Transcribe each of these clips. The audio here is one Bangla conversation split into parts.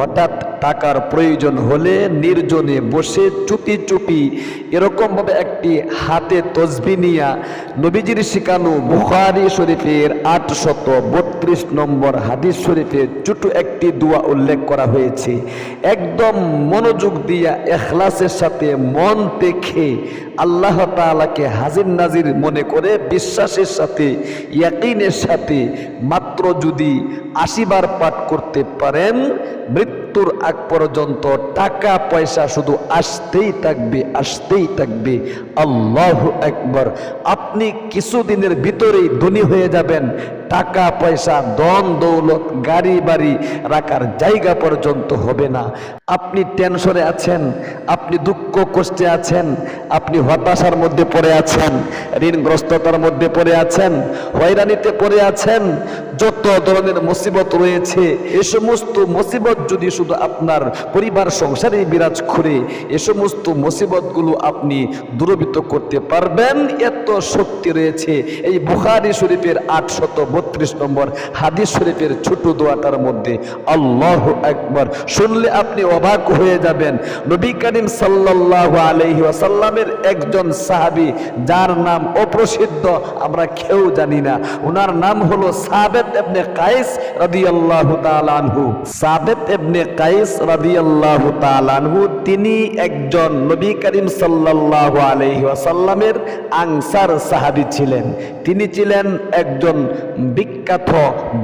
হঠাৎ টাকার প্রয়োজন হলে নির্জনে বসে চুপি চুপি এরকমভাবে একটি হাতে তসবি নিয়া নবীজির শিকানু বুখারি শরীফের আটশত বত্রিশ নম্বর হাদিস শরীফে ছোট একটি দোয়া উল্লেখ করা হয়েছে। একদম মনোযোগ দিয়া এখলাসের সাথে মন দেখে আল্লাহ তাআলাকে হাজির নাজির মনে করে বিশ্বাসের সাথে, ইয়াকিনের সাথে মাত্র যদি আশিবার পাঠ করতে পারেন মৃত্যুর আগ পর্যন্ত টাকা, পয়সা শুধু আসতেই থাকবে আসতেই থাকবে। আল্লাহ একবার আপনি কিছুদিনের ভিতরেই ধনী হয়ে যাবেন। টাকা, পয়সা দন দৌলত, গাড়ি, বাড়ি রাখার জায়গা পর্যন্ত হবে না। আপনি টেনশনে আছেন, আপনি দুঃখ কষ্টে আছেন, আপনি হতাশার মধ্যে পড়ে আছেন, ঋণগ্রস্ততার মধ্যে পড়ে আছেন, হয়রানিতে পড়ে আছেন যত ধরনের মুসিবত রয়েছে। এ সমস্ত মুসিবত যদি শুধু আপনার পরিবার, সংসারে বিরাজ করে, এ সমস্ত মুসিবতগুলো আপনি দূরবিত করতে পারবেন। এত শক্তি রয়েছে। এই বুখারি শরীফের আটশত বত্রিশ নম্বর হাদিস শরীফের ছোট দোয়াটার মধ্যে আল্লাহ একবার শুনলে আপনি অবাক হয়ে যাবেন। নবী করিম সাল্লাল্লাহু আলাইহি ওয়াসাল্লামের একজন সাহাবী, যার নাম অপ্রসিদ্ধ, আমরা কেউ জানি না। ওনার নাম হলো সাবেত কাইস রাদিয়াল্লাহু তাআলা আনহু। ইবনে কাইস রাদিয়াল্লাহু তাআলা আনহু, তিনি একজন নবী করিম সাল্লাল্লাহু আলাইহি ওয়াসাল্লামের আনসার সাহাবী ছিলেন। তিনি ছিলেন একজন বিখ্যাত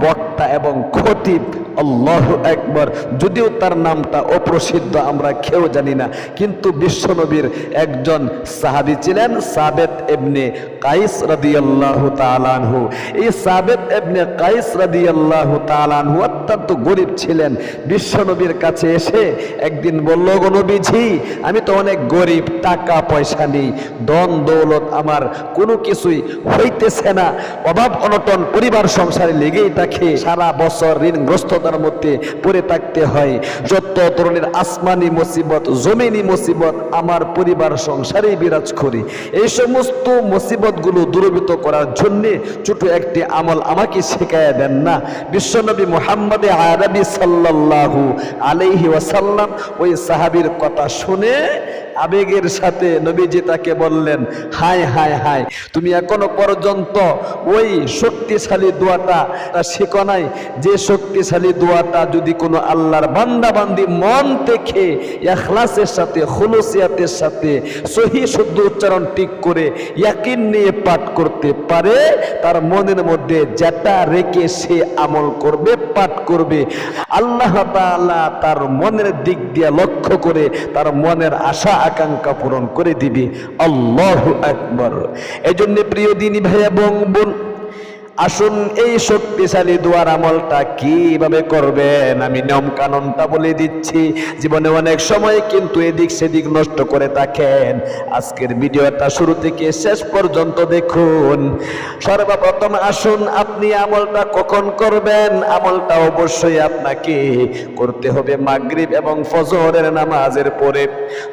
বক্তা এবং খতিব আল্লাহ একবার যদিও তার নামটা অপ্রসিদ্ধ, আমরা কেউ জানি না। কিন্তু বিশ্বনবীর একজন সাহাবি ছিলেন সাবেত এবনে কাইস রাদিয়াল্লাহু তাআলাহু এই সাবেদ এবনে কাইস রাদিয়াল্লাহু তাআলাহু অত্যন্ত গরিব ছিলেন। বিশ্বনবীর কাছে এসে একদিন বলল গো নবীজি, আমি তো অনেক গরিব টাকা পয়সা নেই ধন দৌলত আমার কোনো কিছুই হইতেছে না। অভাব অনটন পরিবার সংসারে লেগেই থাকে, সারা বছর ঋণগ্রস্ততার মধ্যে পড়ে থাকতে হয়। যত ধরনের আসমানি মুসিবত, জমিনি মুসিবত আমার পরিবার সংসারে বিরাজ করে। এই সমস্ত মুসিবতগুলো দূরীভূত করার জন্যে ছোট একটি আমল আমাকে শেখায় দেন না। বিশ্বনবী মোহাম্মদে আরবি সাল্লাল্লাহু আলাইহি ওয়াসাল্লাম ওই সাহাবীর কথা শুনে আবেগের সাথে নবীজি তাকে বললেন, হায় হায় হায়, তুমি এখনও পর্যন্ত ওই শক্তিশালী দোয়াটা শেখো নাই? যে শক্তিশালী দোয়াটা যদি কোনো আল্লাহর বান্দাবান্দি মন থেকে, এখলাসের সাথে, খুলুসিয়াতের সাথে, সহি, শুদ্ধ উচ্চারণ ঠিক করে ইয়াকিন নিয়ে পাঠ করতে পারে, তার মনের মধ্যে যেটা রেখে সে আমল করবে, পাঠ করবে, আল্লাহ তার মনের দিক দিয়ে লক্ষ্য করে তার মনের আশা আকাঙ্ক্ষা পূরণ করে দিবে। আল্লাহ আকবর। এজন্য জন্য প্রিয় দিনী ভাই এবং বোন আসুন, এই শক্তিশালী দোয়ার আমলটা কীভাবে করবেন? আমি নিয়ম কানুনটা বলে দিচ্ছি। জীবনে অনেক সময় কিন্তু এদিক সেদিক নষ্ট করে থাকেন। আজকের ভিডিওটা শুরু থেকে শেষ পর্যন্ত দেখুন। সর্বপ্রথম আসুন, আপনি আমলটা কখন করবেন? আমলটা অবশ্যই আপনাকে করতে হবে মাগরিব এবং ফজরের নামাজের পরে।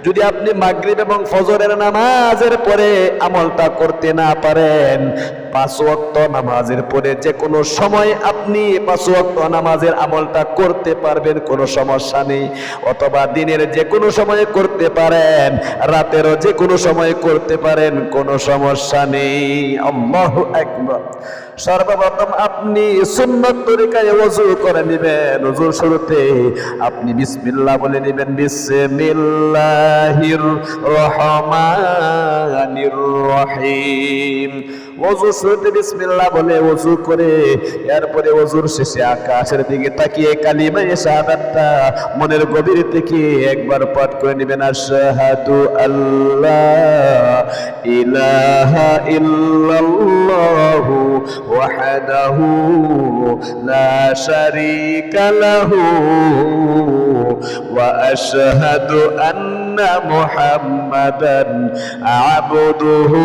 যদি আপনি মাগরিব এবং ফজরের নামাজের পরে আমলটা করতে না পারেন, পাঁচ ওয়াক্ত নামাজের পরে যে কোনো সময় আপনি পাঁচ নামাজের আমলটা করতে পারবেন, কোনো সমস্যা নেই। অথবা দিনের যে কোনো সময় করতে পারেন, রাতেরও যে কোনো সময় করতে পারেন, কোনো সমস্যা নেই। আকবার। সর্বপ্রথম আপনি সুন্নত তরিকায় ওযু করে নেবেন। ওযুর শুরুতে আপনি বিসমিল্লাহ বলে নেবেন, বিসমিল্লাহির রহমানির রহিম। ওযু শুরুতে বিসমিল্লাহ বলে ওযু করে। এরপরে ওযুর শেষে আকাশের দিকে তাকিয়ে কালিমা শাহাদাতটা মনের গভীর থেকে একবার পাঠ করে নেবেন। আশহাদু আল্লাহ ইলাহা ইল্লাল্লাহু ওয়াহদাহু লা শারীকা লাহু ওয়া আশহাদু আন্না মুহাম্মাদান আবদুহু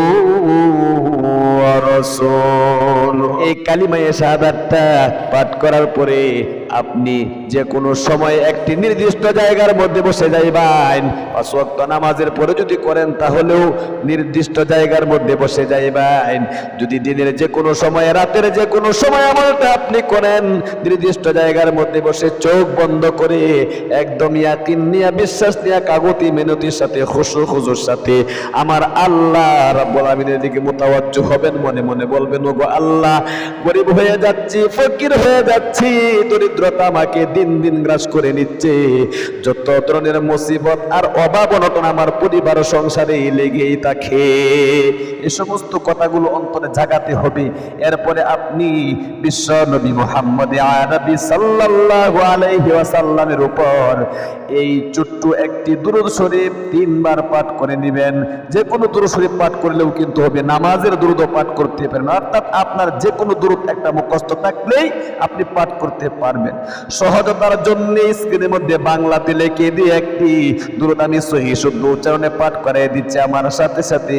ওয়া রাসূলুহু এই কালিমায়ে শাহাদাতটা পাঠ করার পরে আপনি যে কোনো সময় একটি নির্দিষ্ট জায়গার মধ্যে বসে যাইবেন ওয়াক্ত নামাজের পরে যদি করেন তাহলেও নির্দিষ্ট জায়গার মধ্যে বসে যাইবেন। যদি দিনের যে কোনো সময়, রাতের যে কোনো সময় আমলটা আপনি করেন, নির্দিষ্ট জায়গার মধ্যে বসে চোখ বন্ধ করে একদম ইয়াকিন নিয়া, বিশ্বাস নিয়া, কাগতি মেনতির সাথে খুশু খুজুর সাথে আমার আল্লাহ রাব্বুল আলামিনের দিকে মোতাবাজ্জ হবেন, মনে মনে বলবেন, ওগো আল্লাহ, গরিব হয়ে যাচ্ছি, ফকির হয়ে যাচ্ছি, দরিদ্রতা আমাকে দিন দিন গ্রাস করে নিচ্ছে। যত ধরনের মুসিবত আর অভাব অনটন আমার পরিবার সংসারে লেগেই থাকে। এই সমস্ত কথাগুলো অন্তরে জাগাতে হবে। এরপরে আপনি বিশ্ব নবী মোহাম্মদ আরবি সাল্লাল্লাহু আলাইহি ওয়াসাল্লামের উপর এই ছোট্ট একটি দুরূদ শরীফ তিনবার পাঠ করে নেবেন। যে কোনো দুরূদ শরীফ পাঠ করলেও কিন্তু হবে, নামাজের দুরূদও পাঠ করতে পারবেন। অর্থাৎ আপনার যে কোনো দুরূদ একটা মুখস্থ থাকলেই আপনি পাঠ করতে পারবেন। সহজতার জন্য স্ক্রিনের মধ্যে বাংলাতে লিখে দিয়ে একটি দুরূদ আমি সহি শুদ্ধ উচ্চারণে পাঠ করে দিচ্ছি। আমার সাথে সাথে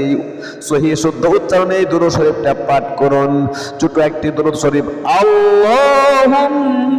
সহি শুদ্ধ উচ্চারণে এই দুরূদ শরীফটা পাঠ করুন। ছোট একটি দুরূদ শরীফ, আল্লাহুম্মা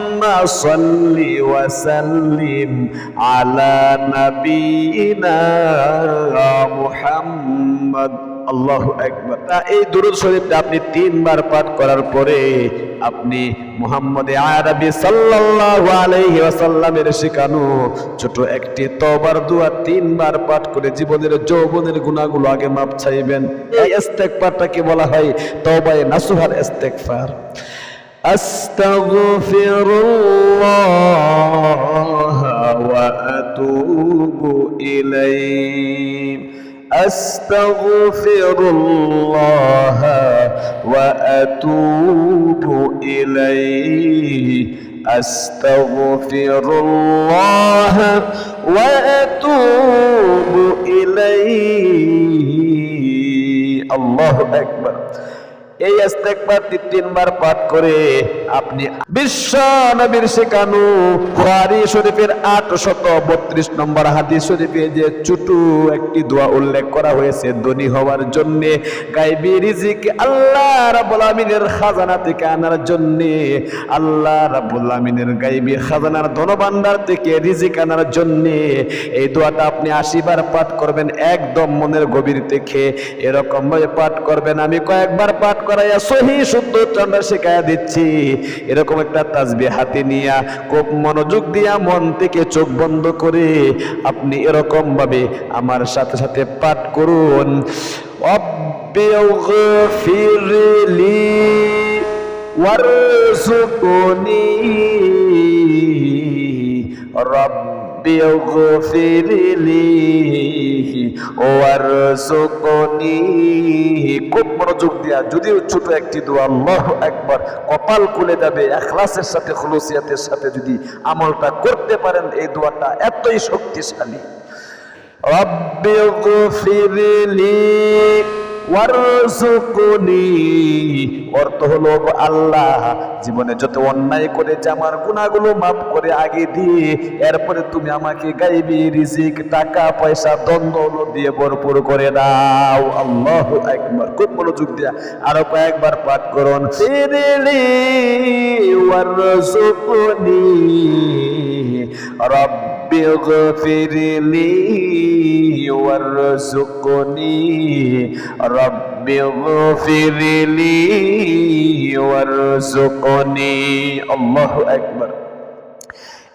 ওয়া সাল্লিম আলা নাবিয়িনা মুহাম্মদ। আল্লাহু তা এই দুরূদ শরীফটা আপনি তিনবার পাঠ করার পরে আপনি মুহাম্মদ আরবি সাল্লাল্লাহু আলাইহি ওয়াসাল্লামের শেখানো ছোট একটি তওবার দোয়া তিনবার পাঠ করে জীবনের যৌবনের গুনাহগুলো আগে মাপ চাইবেন। এই ইস্তেগফারটাকে বলা হয় তওবায়ে নাসুহার ইস্তেগফার। أستغفر الله وأتوب إليه. أستغفر الله وأتوب إليه. أستغفر الله وأتوب إليه. الله أكبر. এই ইস্তেগফারটি তিনবার পাঠ করে আপনি বিশ্ব নবীর শেখানো বুখারী শরীফের 832 নম্বর হাদিস শরীফে যে ছোট একটি দোয়া উল্লেখ করা হয়েছে ধনী হওয়ার জন্য গায়বী রিজিক আল্লাহ রাব্বুল খাজানা থেকে আনার জন্য, আল্লাহ রাব্বুল আমিনের গায়বী খাজানার ধনভাণ্ডার থেকে রিজিক আনার জন্য, এই দোয়াটা আপনি 80 বার পাঠ করবেন একদম মনের গভীর থেকে, এরকম ভাবে পাঠ করবেন। আমি কয়েকবার পাঠ করাইয়া সহি শুদ্ধ চন্দ্র শেখাইয়া দিচ্ছি। এরকম একটা তাজবি হাতে নিয়া খুব মনোযোগ দিয়া মন থেকে চোখ বন্ধ করে আপনি এরকম ভাবে আমার সাথে সাথে পাঠ করুন। অব্যগফিরলি ওয়ারসুকুনি। রব্বি গফিরলি ওয়ারসুকুনি খুব মনোযোগ দেয়া, যদিও ছোট একটি দোয়া, আল্লাহ একবার কপাল খুলে যাবে, এখলাসের সাথে, খুলুসিয়াতের সাথে যদি আমলটা করতে পারেন, এই দোয়াটা এতই শক্তিশালী। গফিরলি ওয়ারজুকুনি অর্থ হলো আল্লাহ, জীবনে যত অন্যায় করেছে, আমার গুনাহগুলো মাফ করে আগে দিয়ে, এরপরে তুমি আমাকে গাইবি, রিজিক, টাকা, পয়সা দ্বন্দ্ব দিয়ে ভরপুর করে দাও। আল্লাহ একবার খুব মনোযোগ দিয়া আরও কয়েকবার পাঠ করুন। ওয়ারজুকুনি رب اغفر لي وارزقني رب اغفر لي وارزقني الله أكبر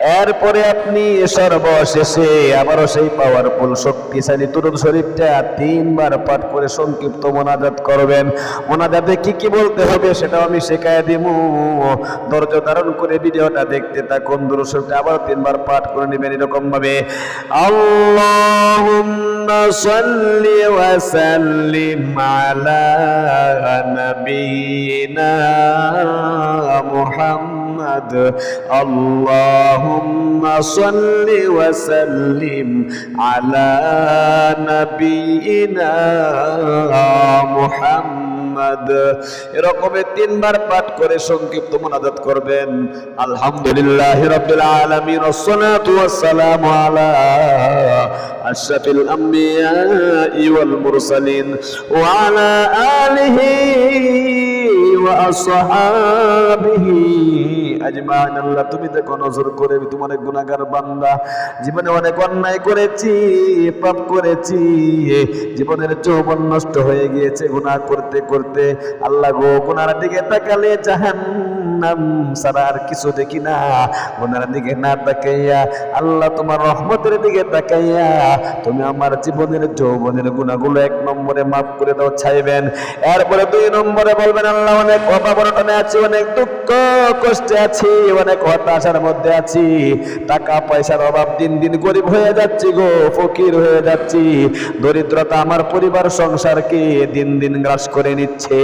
এরপরে আপনি সর্বশেষে আবারও সেই পাওয়ারফুল শক্তিশালী তুরুদ শরীফটা তিনবার পাঠ করে সংক্ষিপ্ত মোনাজাত করবেন। মোনাজাতে কি কি বলতে হবে সেটাও আমি শেখায় দিব। ধৈর্য ধারণ করে ভিডিওটা দেখতে থাকুন। দুরুদ শরীফটা আবার তিনবার পাঠ করে নেবেন এরকম ভাবে আল্লাহুম্মা সাল্লি ওয়া সাল্লিম আলা নবিয়িনা মুহাম্মদ। আল্লাহুম্মা সাল্লি ওয়া সাল্লিম আলা নবিয়িনা মুহাম্মদ এরকমে তিনবার পাঠ করে সংক্ষিপ্ত মোনাজাত করবেন। আলহামদুলিল্লাহ রাব্বিল আলামিন ওয়াসসালাতু ওয়াসসালামু আলা আশরাফিল আম্বিয়া ওয়াল মুরসালিন ওয়া আলা ওয়া আসহাবিহি তুমি দেখো নজর করে তোমার অনেক বান্দা। জীবনে অনেক অন্যায় করেছি, পাপ করেছি, জীবনের যৌবন নষ্ট হয়ে গিয়েছে গুনাহ করতে করতে। আল্লাহ গো গুনার দিকে তাকালে আর কিছু দেখি না। দিকে না তাকাইয়া, আল্লাহ তোমার রহমতের দিকে তাকাইয়া, তুমি আমার জীবনের যৌবনের গুণাগুলো এক নম্বরে মাফ করে দাও চাইবেন এরপরে দুই নম্বরে বলবেন, আল্লাহ অনেক অভাবনটনে আছি, অনেক দুঃখ, কষ্টে আছি। অনেক হতাশার মধ্যে আছি। টাকা পয়সার অভাব দিন দিন গরিব হয়ে যাচ্ছি গো, ফকির হয়ে যাচ্ছি। দরিদ্রতা আমার পরিবার, সংসারকে দিন দিন গ্রাস করে নিচ্ছে।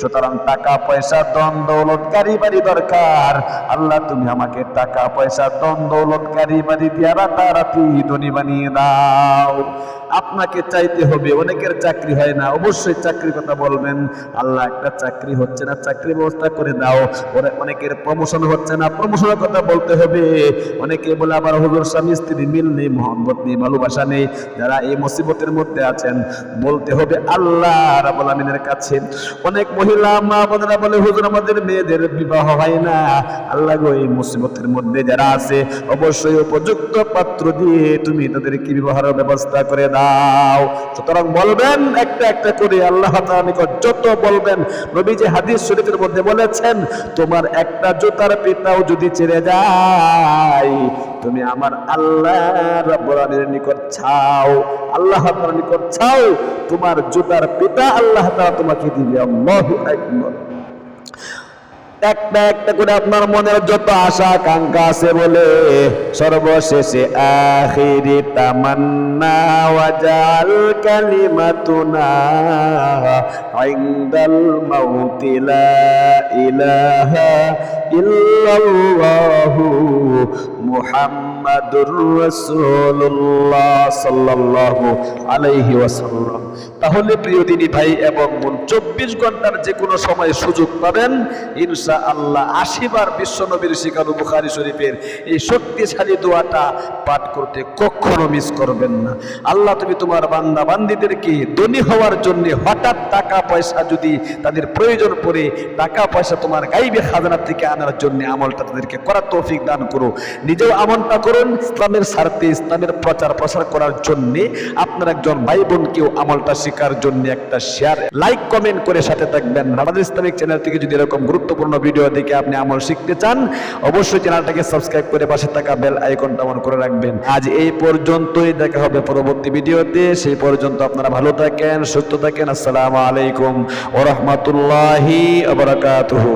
সুতরাং টাকা পয়সা দন বাড়ি দরকার। আল্লাহ, তুমি আমাকে টাকা পয়সা দন বাড়ি দিয়া রাতারাতি ধনী বানিয়ে দাও। আপনাকে চাইতে হবে, অনেকের চাকরি হয় না, অবশ্যই চাকরির কথা বলবেন, আল্লাহ একটা চাকরি হচ্ছে না চাকরি ব্যবস্থা করে দাও অনেকের প্রমোশন হচ্ছে না প্রমোশনের কথা বলতে হবে, অনেকে বলে আবার হুজুর স্বামী, স্ত্রী মিল নেই মোহাম্মত নেই, ভালোবাসা নেই, যারা এই মুসিবতের মধ্যে আছেন, বলতে হবে আল্লাহ রাব্বুল আমিনের কাছে, অনেক মহিলা মা বোনেরা বলে, হুজুর, আমাদের মেয়েদের বিবাহ হয় না, আল্লাহ গো, এই মুসিবতের মধ্যে যারা আছে, অবশ্যই উপযুক্ত পাত্র দিয়ে তুমি তাদেরকে বিবাহের ব্যবস্থা করে দাও। সুতরাং বলবেন একটা একটা করে আল্লাহ নিকট যত বলবেন নবী যে হাদিস শরীফের মধ্যে বলেছেন, তোমার একটা জুতার পিতাও যদি ছেড়ে যায়, তুমি আমার আল্লাহ রাব্বুল নিকট চাও আল্লাহ নিকট চাও তোমার জুতার পিতা আল্লাহ তোমাকে দিবে। আল্লাহু আকবার। একটা একটা করে আপনার মনের যত আশা, আকাঙ্ক্ষা আছে বলে সর্বশেষে আখিরি তামান্না ওয়াজাল কালিমাতুনা ইনদাল মাউতি লা ইলাহা ইল্লাল্লাহু তাহলে প্রিয় দিনী ভাই এবং বোন, চব্বিশ ঘণ্টার যে কোনো সময় সুযোগ পাবেন ইনশা আল্লাহ আশিবার বিশ্ব নবীর শিকারু বুখারি শরীফের এই শক্তিশালী দোয়াটা পাঠ করতে কখনো মিস করবেন না। আল্লাহ, তুমি তোমার বান্দা বান্দিদেরকে ধনী হওয়ার জন্য হঠাৎ টাকা পয়সা যদি তাদের প্রয়োজন পড়ে, টাকা পয়সা তোমার গাইবে খাজানা থেকে আনার জন্য আমলটা তাদেরকে করার তৌফিক দান করো। নিজেও আমলটা করুন ইসলামের স্বার্থে, ইসলামের প্রচার প্রসার করার জন্য আপনার একজন ভাই বোনকেও আমলটা শেখার জন্য একটা শেয়ার লাইক কমেন্ট করে সাথে থাকবেন। আমাদের ইসলামিক চ্যানেল থেকে যদি এরকম গুরুত্বপূর্ণ ভিডিও দেখে আপনি আমল শিখতে চান, অবশ্যই চ্যানেলটাকে সাবস্ক্রাইব করে পাশে থাকা বেল আইকনটা অন করে রাখবেন। আজ এই পর্যন্তই, দেখা হবে পরবর্তী ভিডিওতে সেই পর্যন্ত আপনারা ভালো থাকেন, সুস্থ থাকেন। আসসালামু আলাইকুম ওরহমতুল্লাহি আবরাকাতুহু